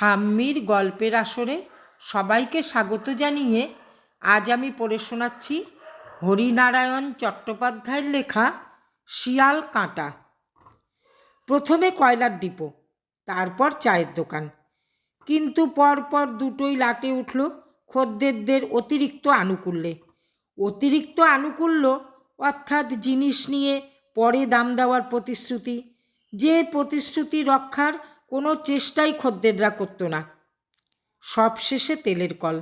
ঠাম্মির গল্পের আসরে সবাইকে স্বাগত জানিয়ে আজ আমি পড়ে শোনাচ্ছি হরিনারায়ণ চট্টোপাধ্যায়ের লেখা শিয়াল কাঁটা। প্রথমে কয়লার ডিপো, তারপর চায়ের দোকান। কিন্তু পরপর দুটোই লাটে উঠল খদ্দেরদের অতিরিক্ত আনুকূল্যে। অতিরিক্ত আনুকূল্য অর্থাৎ জিনিস নিয়ে পরে দাম দেওয়ার প্রতিশ্রুতি। যে প্রতিশ্রুতি রক্ষার কোনো চেষ্টাই খদ্দেররা করতো না। সবশেষে তেলের কল।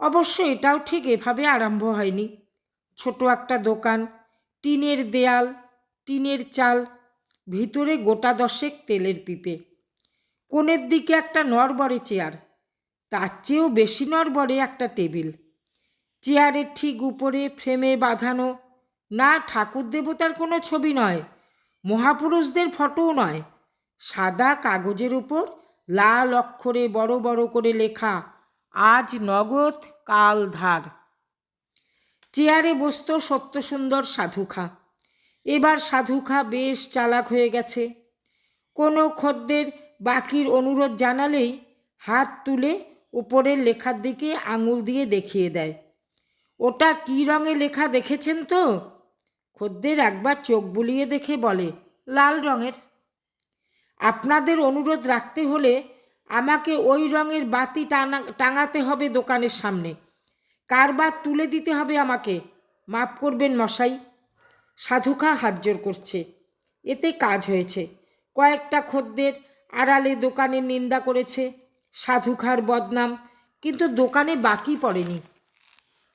অবশ্য এটাও ঠিক এভাবে আরম্ভ হয়নি। ছোট একটা দোকান, টিনের দেয়াল, টিনের চাল, ভিতরে গোটা দশেক তেলের পিপে। কোণের দিকে একটা নরবরে চেয়ার, তার চেয়েও বেশি নরবরে একটা টেবিল। চেয়ারের ঠিক উপরে ফ্রেমে বাঁধানো, না ঠাকুর দেবতার কোনো ছবি নয়, মহাপুরুষদের ফটোও নয়। সাদা কাগজের উপর লাল অক্ষরে বড় বড় করে লেখা, আজ নগদ, কাল ধার। চেয়ারে বসত সত্যসুন্দর সাধুখা। এবার সাধুখা বেশ চালাক হয়ে গেছে। কোনো খদ্দের বাকির অনুরোধ জানালেই হাত তুলে উপরের লেখার দিকে আঙুল দিয়ে দেখিয়ে দেয়। ওটা কী রঙে লেখা দেখেছেন তো? খদ্দের একবার চোখ বুলিয়ে দেখে বলে, লাল রঙের। আপনাদের অনুরোধ রাখতে হলে আমাকে ওই রঙের বাতি টানা, টাঙাতে হবে দোকানের সামনে। কারবার তুলে দিতে হবে আমাকে। মাপ করবেন মশাই। সাধুখা হাতজোর করছে। এতে কাজ হয়েছে। কয়েকটা খদ্দের আড়ালে দোকানের নিন্দা করেছে সাধুখার বদনাম, কিন্তু দোকানে বাকি পড়েনি।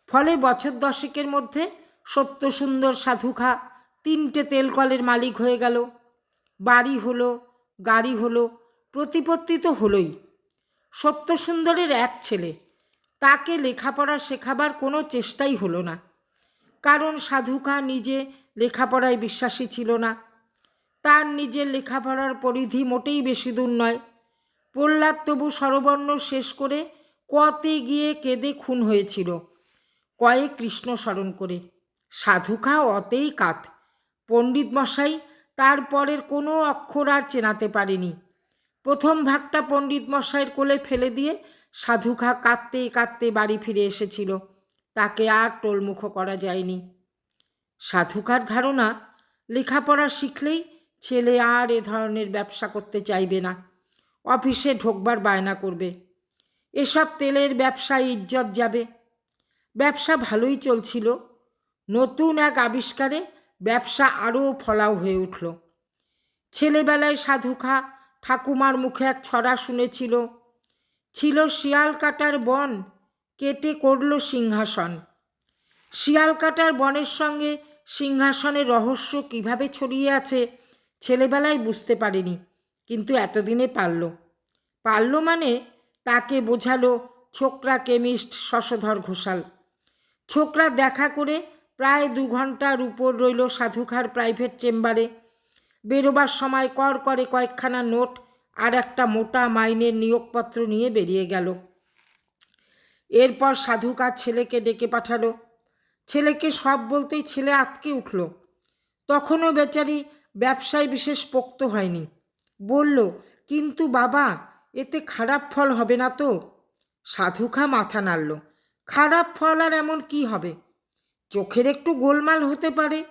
ফলে বছর দশেকের মধ্যে সত্য সুন্দর সাধুখা তিনটে তেলকলের মালিক হয়ে গেল। বাড়ি হলো গাড়ি হলো, প্রতিপত্তি তো হলোই। সত্য সুন্দরের এক ছেলে, তাকে লেখাপড়া শেখাবার কোনো চেষ্টাই হলো না। কারণ সাধুখা নিজে লেখাপড়ায় বিশ্বাসী ছিল না। তার নিজের লেখাপড়ার পরিধি মোটেই বেশি দূর নয়। প্রহ্লাদ তবু স্বরবর্ণ শেষ করে কতে গিয়ে কেঁদে খুন হয়েছিল কয়ে কৃষ্ণ স্মরণ করে। সাধুখা অতেই কাত। পণ্ডিত মশাই তারপরের কোনো অক্ষর আর চেনাতে পারেনি। প্রথম ভাগটা পণ্ডিত মশাইয়ের কোলে ফেলে দিয়ে সাধুখা কাঁদতে কাঁদতে বাড়ি ফিরে এসেছিল। তাকে আর টোলমুখো করা যায়নি। সাধুকার ধারণা, লেখাপড়া শিখলেই ছেলে আর এ ধরনের ব্যবসা করতে চাইবে না। অফিসে ঢোকবার বায়না করবে। এসব তেলের ব্যবসায় ইজ্জত যাবে। ব্যবসা ভালোই চলছিল। নতুন এক আবিষ্কারে ব্যবসা আরও ফলাও হয়ে উঠল। ছেলেবেলায় সাধুখা ঠাকুমার মুখে এক ছড়া শুনেছিল, ছিল শিয়াল কাটার বন, কেটে করল সিংহাসন। শিয়াল কাটার বনের সঙ্গে সিংহাসনের রহস্য কীভাবে ছড়িয়ে আছে ছেলেবেলায় বুঝতে পারেনি, কিন্তু এতদিনে পারল। পারল মানে তাকে বোঝালো ছোকরা কেমিস্ট শশধর ঘোষাল। ছোকরা দেখা করে প্রায় দু ঘণ্টার উপর রইল সাধুখার প্রাইভেট চেম্বারে। বেরোবার সময় কর করে কয়েকখানা নোট আর একটা মোটা মাইনের নিয়োগপত্র নিয়ে বেরিয়ে গেল। এরপর সাধুকা ছেলেকে ডেকে পাঠালো। ছেলেকে সব বলতেই ছেলে আটকে উঠল। তখনও বেচারি ব্যবসায় বিশেষ পোক্ত হয়নি। বলল, কিন্তু বাবা, এতে খারাপ ফল হবে না তো? সাধুখা মাথা নাড়ল। খারাপ ফল আর এমন কি হবে? চোখের একটু গোলমাল হতে পারে।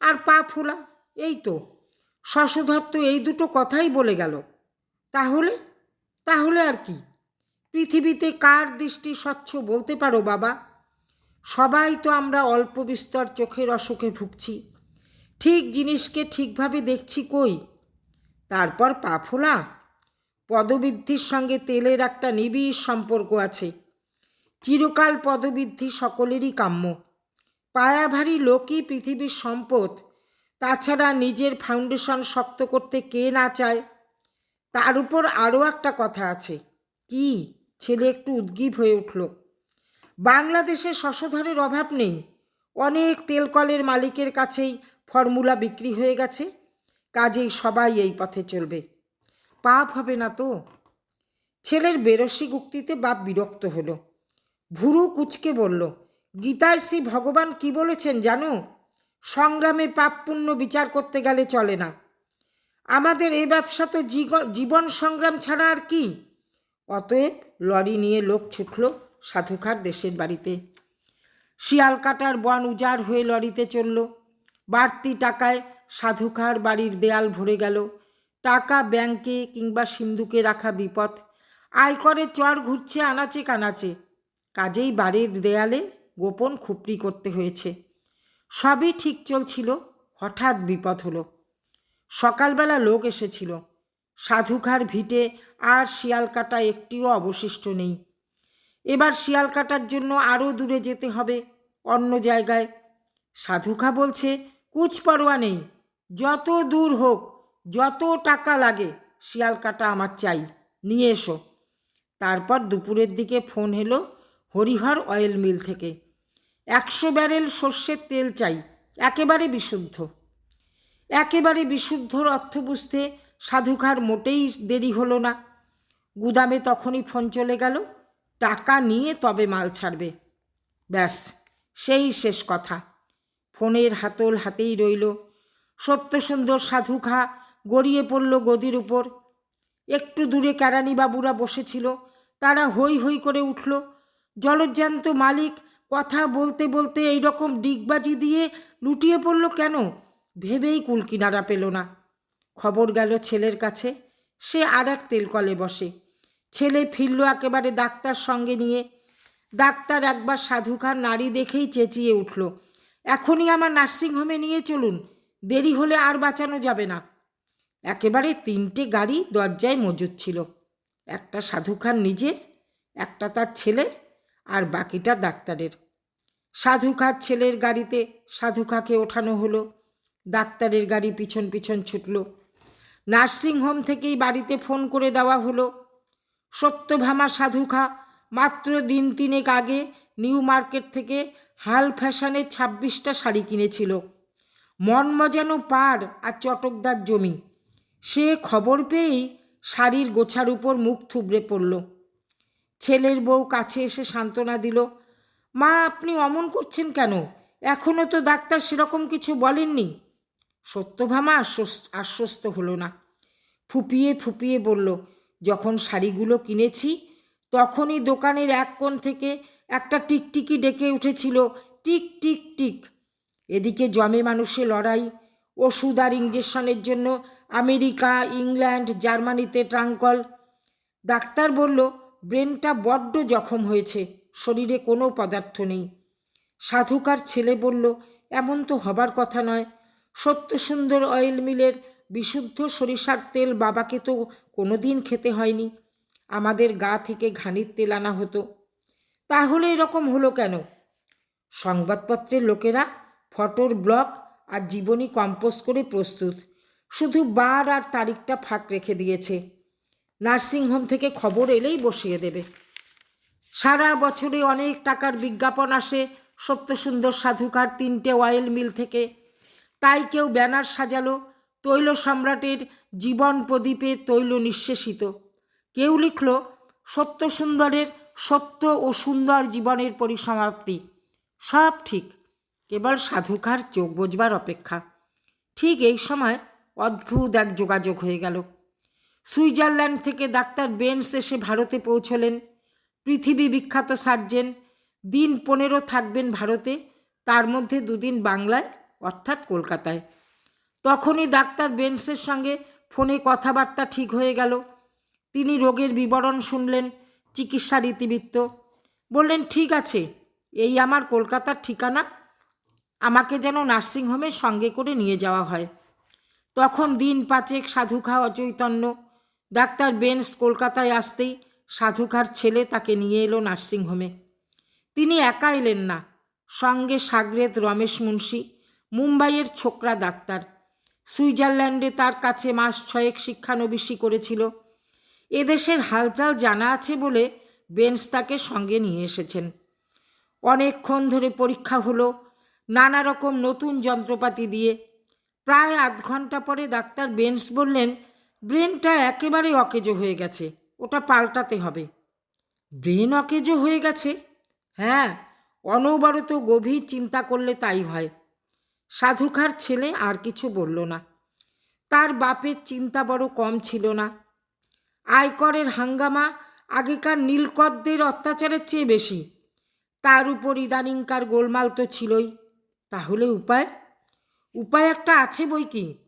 আর পা ফোলা, এই তো। শশধর তো এই দুটো কথাই বলে গেল। তাহলে? তাহলে আর কি? পৃথিবীতে কার দৃষ্টি স্বচ্ছ বলতে পারো বাবা? সবাই তো আমরা অল্প বিস্তর চোখের অসুখে ভুগছি। ঠিক জিনিসকে ঠিকভাবে দেখছি কই? তারপর পা ফোলা। পদবৃদ্ধির সঙ্গে তেলের একটা নিবিড় সম্পর্ক আছে। চিরকাল পদবৃদ্ধি সকলেরই কাম্য। পায়াভারী লোকই পৃথিবীর সম্পদ। তাছাড়া নিজের ফাউন্ডেশন শক্ত করতে কে না চায়? তার উপর আরও একটা কথা আছে। কি? ছেলে একটু উদ্গীব হয়ে উঠল। বাংলাদেশে শশধরের অভাব নেই। অনেক তেলকলের মালিকের কাছেই ফর্মুলা বিক্রি হয়ে গেছে। কাজেই সবাই এই পথে চলবে। পাপ হবে না তো? ছেলের বেরসিক উক্তিতে বাপ বিরক্ত হলো। ভুরু কুচকে বলল গীতায় শ্রী ভগবান কি বলেছেন জানো? সংগ্রামে পাপ পুণ্য বিচার করতে গেলে চলে না। আমাদের এই ব্যবসা তো জীবন সংগ্রাম ছাড়া আর কি? অতএব লরি নিয়ে লোক ছুটল সাধুখার দেশের বাড়িতে। শিয়াল কাটার বন উজাড় হয়ে লরিতে চলল। বাড়তি টাকায় সাধুখার বাড়ির দেয়াল ভরে গেল। টাকা ব্যাংকে কিংবা সিন্ধুকে রাখা বিপদ আয়করের চর ঘুরছে আনাচে কানাচে। কাজেই বাড়ির দেয়ালে গোপন খুপড়ি করতে হয়েছে। সবই ঠিক চলছিল, হঠাৎ বিপদ হলো। সকালবেলা লোক এসেছিল। সাধুখার ভিটে আর শিয়াল কাটা একটিও অবশিষ্ট নেই। এবার শিয়াল কাটার জন্য আরও দূরে যেতে হবে, অন্য জায়গায়। সাধুখা বলছে কুচ পরোয়া নেই। যত দূর হোক, যত টাকা লাগে শিয়াল কাটা আমার চাই। নিয়ে এসো। তারপর দুপুরের দিকে ফোন এলো হরিহর অয়েল মিল থেকে। একশো ব্যারেল সর্ষের তেল চাই, একেবারে বিশুদ্ধ। একেবারে বিশুদ্ধর অর্থ বুঝতে সাধুখার মোটেই দেরি হলো না। গুদামে তখনই ফোন চলে গেল, টাকা নিয়ে তবে মাল ছাড়বে। ব্যাস, সেই শেষ কথা। ফোনের হাতল হাতেই রইল। সত্য সুন্দর সাধুখা গড়িয়ে পড়ল গদির উপর। একটু দূরে কেরানি বাবুরা বসেছিল, তারা হই হই করে উঠল। জলজ্জান্ত মালিক কথা বলতে বলতে এই রকম ডিগবাজি দিয়ে লুটিয়ে পড়ল কেন? ভেবেই কুলকিনারা পেল না। খবর গেল ছেলের কাছে। সে আর এক তেলকলে বসে। ছেলে ফিরল একেবারে ডাক্তার সঙ্গে নিয়ে। ডাক্তার একবার সাধুখার নারী দেখেই চেঁচিয়ে উঠল, এখনই আমার নার্সিংহোমে নিয়ে চলুন, দেরি হলে আর বাঁচানো যাবে না। একেবারে তিনটে গাড়ি দরজায় মজুদ ছিল। একটা সাধুখান নিজের, একটা তার ছেলের আর বাকিটা ডাক্তারের। সাধু সাধুখার ছেলের গাড়িতে সাধু সাধুখাকে ওঠানো হলো। ডাক্তারের গাড়ি পিছন পিছন ছুটল। নার্সিংহোম থেকেই বাড়িতে ফোন করে দেওয়া হলো। সত্যভামা সাধু সাধুখা মাত্র দিন তিনেক আগে নিউ মার্কেট থেকে হাল ফ্যাশনের ছাব্বিশটা শাড়ি কিনেছিল। মন মজানো পার আর চটকদার জমি। সে খবর পেয়েই শাড়ির গোছার উপর মুখ থুবড়ে পড়ল। ছেলের বউ কাছে এসে সান্ত্বনা দিল, মা, আপনি অমন করছেন কেন? এখনও তো ডাক্তার সেরকম কিছু বলেননি। সত্যভামা আশ্বস্ত আশ্বস্ত হলো না। ফুপিয়ে ফুপিয়ে বলল, যখন শাড়িগুলো কিনেছি, তখনই দোকানের এক কোণ থেকে একটা টিকটিকি ডেকে উঠেছিল, টিক টিক টিক। এদিকে জমে মানুষে লড়াই, ওষুধ আর ইঞ্জেকশনের জন্য আমেরিকা, ইংল্যান্ড, জার্মানিতে ট্রাঙ্কল। ডাক্তার বলল ব্রেনটা বড্ড জখম হয়েছে, শরীরে কোনো পদার্থ নেই। সাধুকার ছেলে বলল, এমন তো হবার কথা নয়। সত্য সুন্দর অয়েল মিলের বিশুদ্ধ সরিষার তেল বাবাকে তো কোনো দিন খেতে হয়নি। আমাদের গা থেকে ঘানির তেল আনা হতো। তাহলে এরকম হলো কেন? সংবাদপত্রের লোকেরা ফটোর ব্লক আর জীবনী কম্পোজ করে প্রস্তুত। শুধু বার আর তারিখটা ফাঁক রেখে দিয়েছে। নার্সিংহোম থেকে খবর এলেই বসিয়ে দেবে। সারা বছরে অনেক টাকার বিজ্ঞাপন আসে সত্য সুন্দর সাধুকার তিনটে অয়েল মিল থেকে। তাই কেউ ব্যানার সাজালো, তৈল সম্রাটের জীবন প্রদীপে তৈল নিঃশেষিত। কেউ লিখল সত্য সুন্দরের সত্য ও সুন্দর জীবনের পরিসমাপ্তি, সব ঠিক, কেবল সাধুকার চোখ বোঝবার অপেক্ষা। ঠিক এই সময় অদ্ভুত এক যোগাযোগ হয়ে গেল। সুইজারল্যান্ড থেকে ডাক্তার বেন্স এসে ভারতে পৌঁছলেন। পৃথিবী বিখ্যাত সার্জেন, দিন পনেরো থাকবেন ভারতে, তার মধ্যে দুদিন বাংলায়, অর্থাৎ কলকাতায়। তখনই ডাক্তার বেন্সের সঙ্গে ফোনে কথাবার্তা ঠিক হয়ে গেল। তিনি রোগের বিবরণ শুনলেন চিকিৎসার ইতিবৃত্ত বললেন, ঠিক আছে, এই আমার কলকাতার ঠিকানা, আমাকে যেন নার্সিংহোমের সঙ্গে করে নিয়ে যাওয়া হয়। তখন দিন পাঁচেক সাধুখা অচৈতন্য ডাক্তার বেন্স কলকাতায় আসতেই সাধুখার ছেলে তাকে নিয়ে এলো নার্সিংহোমে। তিনি একা এলেন না, সঙ্গে সাগরেদ রমেশ মুন্সি, মুম্বাইয়ের ছোকরা ডাক্তার। সুইজারল্যান্ডে তার কাছে মাস ছয়েক শিক্ষানবিশি করেছিল। এদেশের হালচাল জানা আছে বলে বেন্স তাকে সঙ্গে নিয়ে এসেছেন। অনেকক্ষণ ধরে পরীক্ষা হলো, নানা রকম নতুন যন্ত্রপাতি দিয়ে। প্রায় আধ ঘণ্টা পরে ডাক্তার বেন্স বললেন ব্রেনটা একেবারে অকেজো হয়ে গেছে, ওটা পাল্টাতে হবে। ব্রেন অকেজো হয়ে গেছে? হ্যাঁ অনবরত গভীর চিন্তা করলে তাই হয়। সাধুখার ছেলে আর কিছু বলল না। তার বাপের চিন্তা বড় কম ছিল না। আয়করের হাঙ্গামা আগেকার নীলকদ্দের অত্যাচারের চেয়ে বেশি। তার উপর ইদানিংকার গোলমাল তো ছিলই। তাহলে উপায়? উপায় একটা আছে বই কি?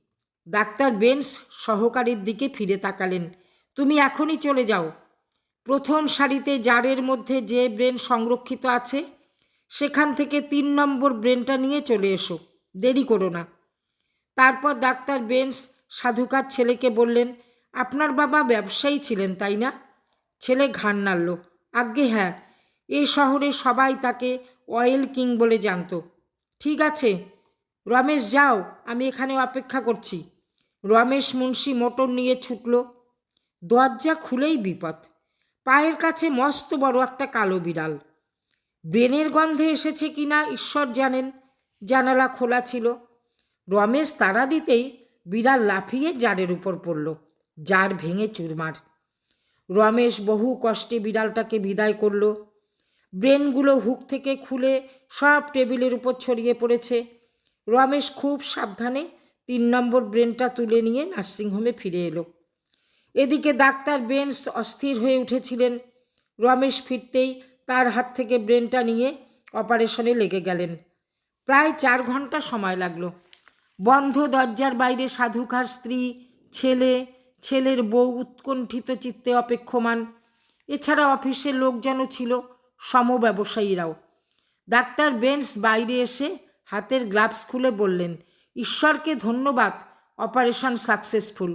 ডাক্তার বেন্স সহকারীর দিকে ফিরে তাকালেন। তুমি এখনই চলে যাও। প্রথম সারিতে জারের মধ্যে যে ব্রেন সংরক্ষিত আছে, সেখান থেকে তিন নম্বর ব্রেনটা নিয়ে চলে এসো। দেরি করো না। তারপর ডাক্তার বেন্স সাধুকার ছেলেকে বললেন, আপনার বাবা ব্যবসায়ী ছিলেন, তাই না? ছেলে ঘাড় নাড়ল। আজ্ঞে হ্যাঁ। এ শহরে সবাই তাকে অয়েল কিং বলে জানতো। ঠিক আছে। রমেশ, যাও। আমি এখানে অপেক্ষা করছি। রমেশ মুন্সি মোটর নিয়ে ছুটল। দরজা খুলেই বিপদ। পায়ের কাছে মস্ত বড় একটা কালো বিড়াল। ব্রেনের গন্ধে এসেছে কিনা ঈশ্বর জানেন, জানালা খোলা ছিল। রমেশ তাড়া দিতেই বিড়াল লাফিয়ে জারের উপর পড়ল, জার ভেঙে চুরমার। রমেশ বহু কষ্টে বিড়ালটাকে বিদায় করল। ব্রেনগুলো হুক থেকে খুলে সব টেবিলের উপর ছড়িয়ে পড়েছে। রমেশ খুব সাবধানে তিন নম্বর ব্রেনটা তুলে নিয়ে নার্সিংহোমে ফিরে এলো। এদিকে ডাক্তার বেন্স অস্থির হয়ে উঠেছিলেন। রমেশ ফিরতেই তার হাত থেকে ব্রেনটা নিয়ে অপারেশনে লেগে গেলেন। প্রায় চার ঘণ্টা সময় লাগল। বন্ধ দরজার বাইরে সাধুকার স্ত্রী, ছেলে, ছেলের বউ উৎকণ্ঠিত চিত্তে অপেক্ষমান। এছাড়া অফিসের লোকজনও ছিল সম ব্যবসায়ীরাও ডাক্তার বেন্স বাইরে এসে হাতের গ্লাভস খুলে বললেন ঈশ্বরকে ধন্যবাদ অপারেশন সাকসেসফুল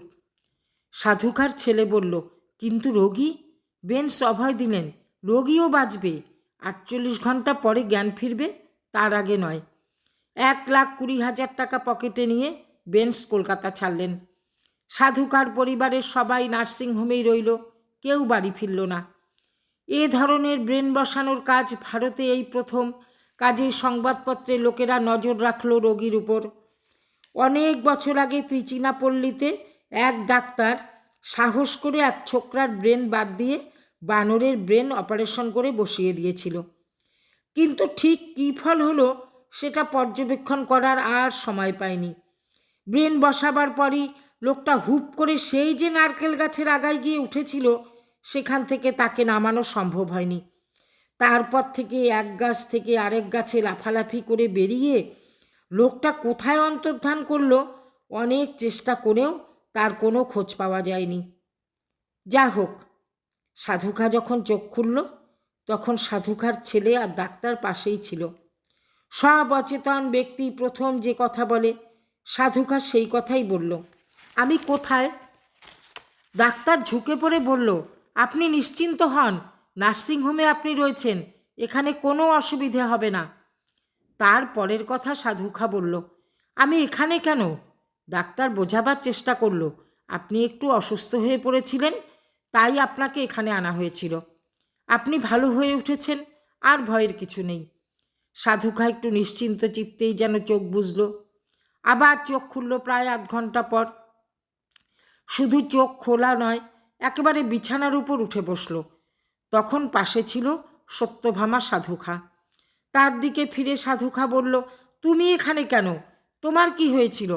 সাধুকার ছেলে বলল, কিন্তু রোগী? বেন্স অভয় দিলেন, রোগীও বাঁচবে। আটচল্লিশ ঘণ্টা পরে জ্ঞান ফিরবে, তার আগে নয়। এক লাখ কুড়ি হাজার টাকা পকেটে নিয়ে বেন্স কলকাতা ছাড়লেন। সাধুকার পরিবারের সবাই নার্সিংহোমেই রইল, কেউ বাড়ি ফিরল না। এ ধরনের ব্রেন বসানোর কাজ ভারতে এই প্রথম। কাজেই সংবাদপত্রে লোকেরা নজর রাখল রোগীর উপর। অনেক বছর আগে ত্রিচিনাপল্লীতে এক ডাক্তার সাহস করে এক ছোকরার ব্রেন বাদ দিয়ে বানরের ব্রেন অপারেশন করে বসিয়ে দিয়েছিল। কিন্তু ঠিক কী ফল হলো সেটা পর্যবেক্ষণ করার আর সময় পায়নি। ব্রেন বসাবার পরই লোকটা হুপ করে সেই যে নারকেল গাছের আগায় গিয়ে উঠেছিল, সেখান থেকে তাকে নামানো সম্ভব হয়নি। তারপর থেকে এক গাছ থেকে আরেক গাছে লাফালাফি করে বেরিয়ে লোকটা কোথায় অন্তর্ধান করল? অনেক চেষ্টা করেও তার কোনো খোঁজ পাওয়া যায়নি। যা হোক সাধুকা যখন চোখ খুলল, তখন সাধুকার ছেলে আর ডাক্তার পাশেই ছিল। সব অচেতন ব্যক্তি প্রথম যে কথা বলে, সাধুখা সেই কথাই বলল, আমি কোথায়? ডাক্তার ঝুঁকে পড়ে বলল, আপনি নিশ্চিন্ত হন, নার্সিংহোমে আপনি রয়েছেন, এখানে কোনো অসুবিধে হবে না। তার পরের কথা সাধুখা বলল, আমি এখানে কেন? ডাক্তার বোঝাবার চেষ্টা করল, আপনি একটু অসুস্থ হয়ে পড়েছিলেন, তাই আপনাকে এখানে আনা হয়েছিল। আপনি ভালো হয়ে উঠেছেন, আর ভয়ের কিছু নেই সাধুখা একটু নিশ্চিন্ত চিত্তেই যেন চোখ বুঝল আবার চোখ খুলল প্রায় আধ ঘণ্টা পর। শুধু চোখ খোলা নয়, একেবারে বিছানার উপর উঠে বসল। তখন পাশে ছিল সত্যভামা সাধুখা তার দিকে ফিরে সাধুখা বলল, তুমি এখানে কেন? তোমার কি হয়েছিল?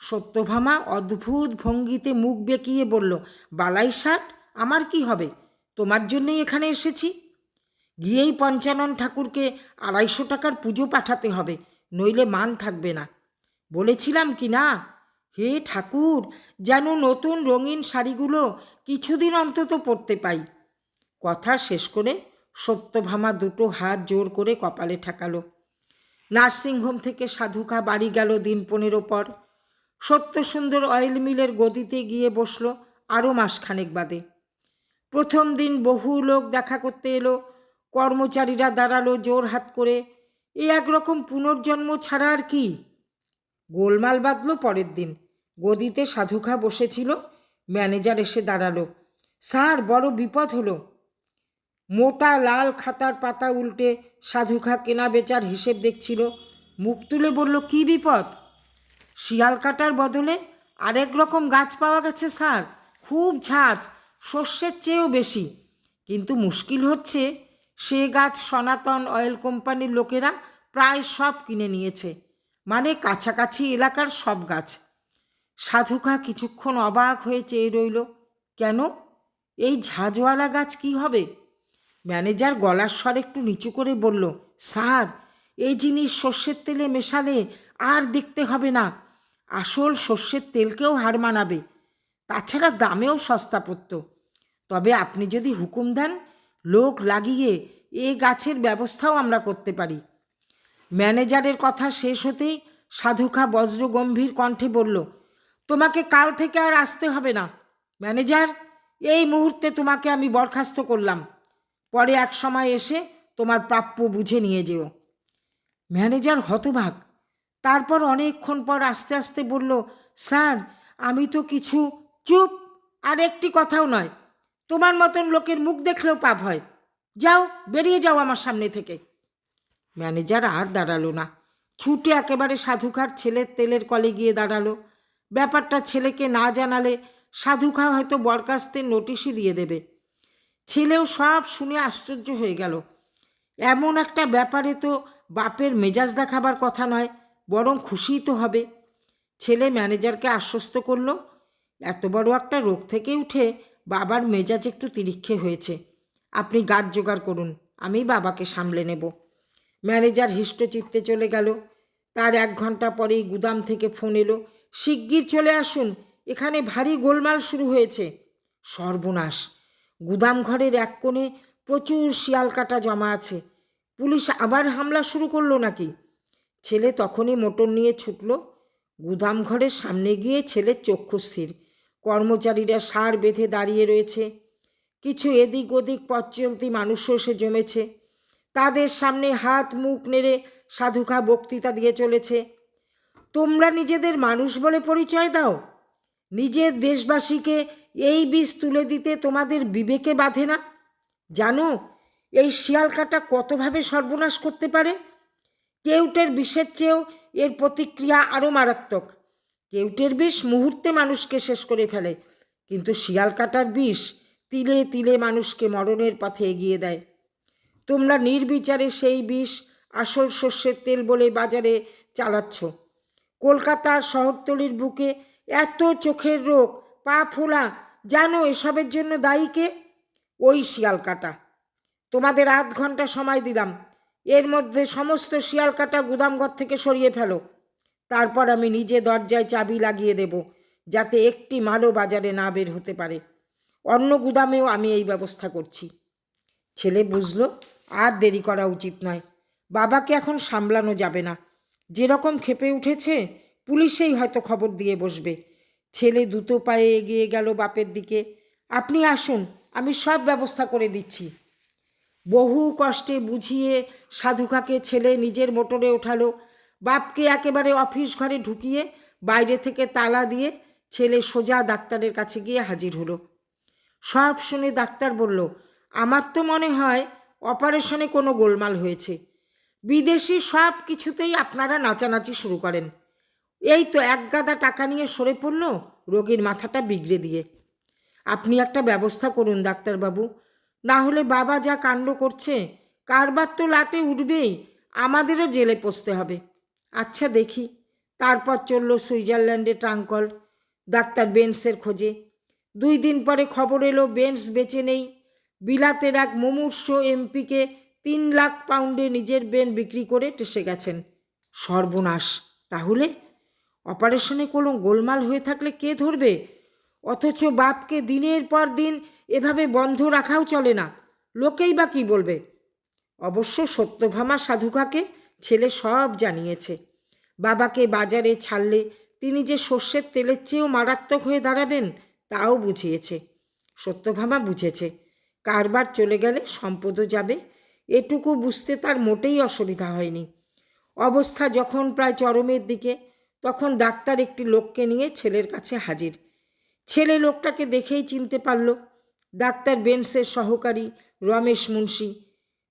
সত্যভামা অদ্ভুত ভঙ্গিতে মুখ বেঁকিয়ে বলল, বালাই ষাট, আমার কি হবে? তোমার জন্যই এখানে এসেছি। গিয়েই পঞ্চানন ঠাকুরকে আড়াইশো টাকার পুজো পাঠাতে হবে, নইলে মান থাকবে না। বলেছিলাম কি না? হে ঠাকুর, যেন নতুন রঙিন শাড়িগুলো কিছুদিন অন্তত পরতে পাই। কথা শেষ করে সত্যভামা দুটো হাত জোর করে কপালে ঠেকালো। নার্সিংহোম থেকে সাধুকা বাড়ি গেল দিন পনেরো পর। সত্য সুন্দর অয়েল মিলের গদিতে গিয়ে বসল আরও মাসখানেক বাদে। প্রথম দিন বহু লোক দেখা করতে এলো, কর্মচারীরা দাঁড়াল জোর হাত করে। এ একরকম পুনর্জন্ম ছাড়া আর কি? গোলমাল বাঁধল পরের দিন। গদিতে সাধুখা বসেছিল, ম্যানেজার এসে দাঁড়াল। স্যার, বড় বিপদ হলো। মোটা লাল খাতার পাতা উল্টে সাধুখা কেনা বেচার হিসেব দেখছিল। মুখ তুলে বলল, কি বিপদ? শিয়াল কাটার বদলে আরেক রকম গাছ পাওয়া গেছে, স্যার। খুব ঝাঁজ, শস্যের চেয়েও বেশি। কিন্তু মুশকিল হচ্ছে, সে গাছ সনাতন অয়েল কোম্পানির লোকেরা প্রায় সব কিনে নিয়েছে মানে কাছাকাছি এলাকার সব গাছ। সাধুকা কিছুক্ষণ অবাক হয়ে চেয়ে রইল, কেন? এই ঝাঁজওয়ালা গাছ কি হবে? ম্যানেজার গলার স্বর একটু নিচু করে বলল, স্যার, এই জিনিস সর্ষের তেলে মেশালে আর দেখতে হবে না। আসল সর্ষের তেলকেও হার মানাবে। তাছাড়া দামেও সস্তা পড়ত। তবে আপনি যদি হুকুম দেন, লোক লাগিয়ে এ গাছের ব্যবস্থাও আমরা করতে পারি। ম্যানেজারের কথা শেষ হতেই সাধুখা বজ্র গম্ভীর কণ্ঠে বলল, তোমাকে কাল থেকে আর আসতে হবে না। ম্যানেজার, এই মুহূর্তে তোমাকে আমি বরখাস্ত করলাম। পরে এক সময় এসে তোমার প্রাপ্য বুঝে নিয়ে যেও। ম্যানেজার হতভাগ। তারপর অনেকক্ষণ পর আস্তে আস্তে বলল, স্যার, আমি তো কিছু চুপ আর একটি কথাও নয়। তোমার মতন লোকের মুখ দেখলেও পাপ হয়। যাও, বেরিয়ে যাও আমার সামনে থেকে। ম্যানেজার আর দাঁড়াল না। ছুটে একেবারে সাধুখার ছেলের তেলের কলে গিয়ে দাঁড়াল। ব্যাপারটা ছেলেকে না জানালে সাধুখা হয়তো বরখাস্তের নোটিশই দিয়ে দেবে। ছেলেও সব শুনে আশ্চর্য হয়ে গেল। এমন একটা ব্যাপারে তো বাপের মেজাজ দেখাবার কথা নয়, বরং খুশিই তো হবে। ছেলে ম্যানেজারকে আশ্বস্ত করল, এত বড় একটা রোগ থেকে উঠে বাবার মেজাজ একটু তিরিক্ষে হয়েছে। আপনি গাছ জোগাড় করুন, আমি বাবাকে সামলে নেব। ম্যানেজার হিষ্টচিত্তে চলে গেল। তার এক ঘণ্টা পরেই গুদাম থেকে ফোন এলো, শিগগির চলে আসুন, এখানে ভারী গোলমাল শুরু হয়েছে। সর্বনাশ! গুদাম ঘরের এক কোণে প্রচুর শিয়াল কাটা জমা আছে। পুলিশ আবার হামলা শুরু করল নাকি? ছেলে তখনই মোটর নিয়ে ছুটল। গুদাম ঘরের সামনে গিয়ে ছেলের চক্ষু স্থির। কর্মচারীরা সার বেঁধে দাঁড়িয়ে রয়েছে। কিছু এদিক ওদিক পথচলতি মানুষও এসে জমেছে। তাদের সামনে হাত মুখ নেড়ে সাধুখা বক্তৃতা দিয়ে চলেছে। তোমরা নিজেদের মানুষ বলে পরিচয় দাও। নিজের দেশবাসীকে এই বীজ তুলে দিতে তোমাদের বিবেকে বাঁধে না? জানো, এই শিয়াল কাটা কতভাবে সর্বনাশ করতে পারে? কেউটের বিষের চেয়েও এর প্রতিক্রিয়া আরও মারাত্মক। কেউটের বিষ মুহূর্তে মানুষকে শেষ করে ফেলে, কিন্তু শিয়াল কাটার বিষ তিলে তিলে মানুষকে মরণের পথে এগিয়ে দেয়। তোমরা নির্বিচারে সেই বিষ আসল শস্যের তেল বলে বাজারে চালাচ্ছ। কলকাতার শহরতলির বুকে এত চোখের রোগ, পা ফোলা, জানো এসবের জন্য দায়ী কে? ওই শিয়াল কাটা তোমাদের আধ ঘণ্টা সময় দিলাম। এর মধ্যে সমস্ত শিয়াল কাটা গুদামঘর থেকে সরিয়ে ফেলো। তারপর আমি নিজে দরজায় চাবি লাগিয়ে দেব, যাতে একটি মালও বাজারে না বের হতে পারে। অন্য গুদামেও আমি এই ব্যবস্থা করছি। ছেলে বুঝলো, আর দেরি করা উচিত নয়। বাবাকে এখন সামলানো যাবে না। যেরকম খেপে উঠেছে পুলিশেই হয়তো খবর দিয়ে বসবে। ছেলে দুটো পায়ে এগিয়ে গেল বাপের দিকে। আপনি আসুন, আমি সব ব্যবস্থা করে দিচ্ছি। বহু কষ্টে বুঝিয়ে সাধুকাকে ছেলে নিজের মোটরে ওঠালো। বাপকে একেবারে অফিস ঘরে ঢুকিয়ে বাইরে থেকে তালা দিয়ে ছেলে সোজা ডাক্তারের কাছে গিয়ে হাজির হলো। সব শুনে ডাক্তার বলল, আমার তো মনে হয় অপারেশনে কোনো গোলমাল হয়েছে। বিদেশি সব কিছুতেই আপনারা নাচানাচি শুরু করেন। এই তো এক গাদা টাকা নিয়ে সরে পড়ল রোগীর মাথাটা বিগড়ে দিয়ে। আপনি একটা ব্যবস্থা করুন, ডাক্তারবাবু। না হলে বাবা যা কাণ্ড করছে, কারবার তো লাটে উঠবেই, আমাদেরও জেলে পচতে হবে। আচ্ছা দেখি, তারপর চলল সুইজারল্যান্ডে ট্রাঙ্কল, ডাক্তার বেন্সের খোঁজে। দুই দিন পরে খবর এলো, বেন্স বেঁচে নেই। বিলাতের এক মুমূর্ষ এমপিকে তিন লাখ পাউন্ডে নিজের বেন বিক্রি করে টেসে গেছেন। সর্বনাশ, তাহলে? অপারেশনে কোনো গোলমাল হয়ে থাকলে কে ধরবে? অথচ বাপকে দিনের পর দিন এভাবে বন্ধ রাখাও চলে না। লোকেই বা কী বলবে? অবশ্য সত্যভামা সাধুকাকে ছেলে সব জানিয়েছে। বাবাকে বাজারে ছাড়লে তিনি যে সর্ষের তেলের চেয়েও মারাত্মক হয়ে দাঁড়াবেন, তাও বুঝিয়েছে। সত্যভামা বুঝেছে। কারবার চলে গেলে সম্পদও যাবে, এটুকু বুঝতে তার মোটেই অসুবিধা হয়নি। অবস্থা যখন প্রায় চরমের দিকে তখন ডাক্তার একটি লোককে নিয়ে ছেলের কাছে হাজির। ছেলে লোকটাকে দেখেই চিনতে পারল। ডাক্তার বেন্সের সহকারী রমেশ মুন্সি।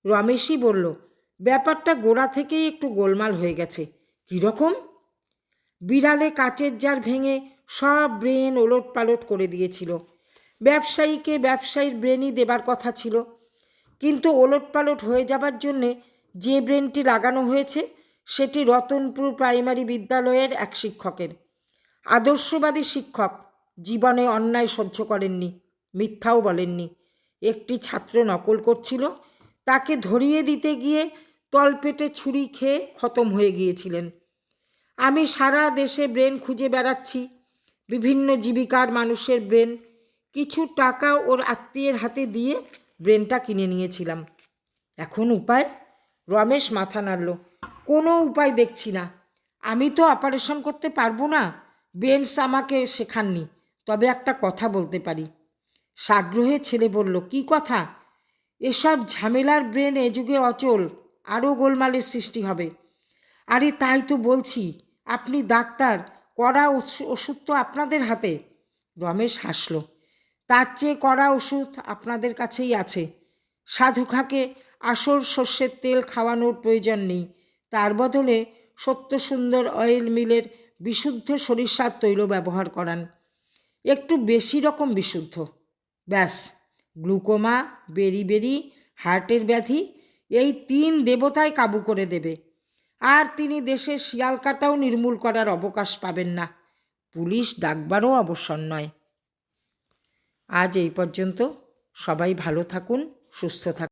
রমেশই বলল, ব্যাপারটা গোড়া থেকেই একটু গোলমাল হয়ে গেছে। কীরকম বিড়ালে কাচের জার ভেঙে সব ব্রেন ওলট পালট করে দিয়েছিল। ব্যবসায়ীকে ব্যবসায়ীর ব্রেনই দেবার কথা ছিল। কিন্তু ওলট পালট হয়ে যাবার জন্যে যে ব্রেনটি লাগানো হয়েছে সেটি রতনপুর প্রাইমারি বিদ্যালয়ের এক শিক্ষকের। আদর্শবাদী শিক্ষক জীবনে অন্যায় সহ্য করেননি, মিথ্যাও বলেননি। একটি ছাত্র নকল করছিল, তাকে ধরিয়ে দিতে গিয়ে তলপেটে ছুরি খেয়ে খতম হয়ে গিয়েছিলেন। আমি সারা দেশে ব্রেন খুঁজে বেড়াচ্ছি, বিভিন্ন জীবিকার মানুষের ব্রেন। কিছু টাকা ওর আত্মীয়ের হাতে দিয়ে ব্রেনটা কিনে নিয়েছিলাম। এখন উপায়? রমেশ মাথা নাড়ল। কোনো উপায় দেখছি না। আমি তো অপারেশন করতে পারব না। বেন্স আমাকে শেখাননি। তবে একটা কথা বলতে পারি। সাগ্রহে ছেলে বলল, কি কথা? এসব ঝামেলার ব্রেন এ যুগে অচল। আরও গোলমালের সৃষ্টি হবে। আরে, তাই তো বলছি। আপনি ডাক্তার। কড়া ওষ- ওষুধ তো আপনাদের হাতে। রমেশ হাসল, তার চেয়ে কড়া ওষুধ আপনাদের কাছেই আছে। সাধু খাকে আসল সর্ষের তেল খাওয়ানোর প্রয়োজন নেই। তার বদলে সত্য সুন্দর অয়েল মিলের বিশুদ্ধ সরিষার তৈল ব্যবহার করান। একটু বেশি রকম বিশুদ্ধ। ব্যাস, গ্লুকোমা, বেরি বেরি, হার্টের ব্যাধি, এই তিন দেবতায় কাবু করে দেবে। আর তিনি দেশের শিয়াল কাটাও নির্মূল করার অবকাশ পাবেন না। পুলিশ ডাকবারও অবসর নয়। আজ এই পর্যন্ত সবাই ভালো থাকুন, সুস্থ থাকুন।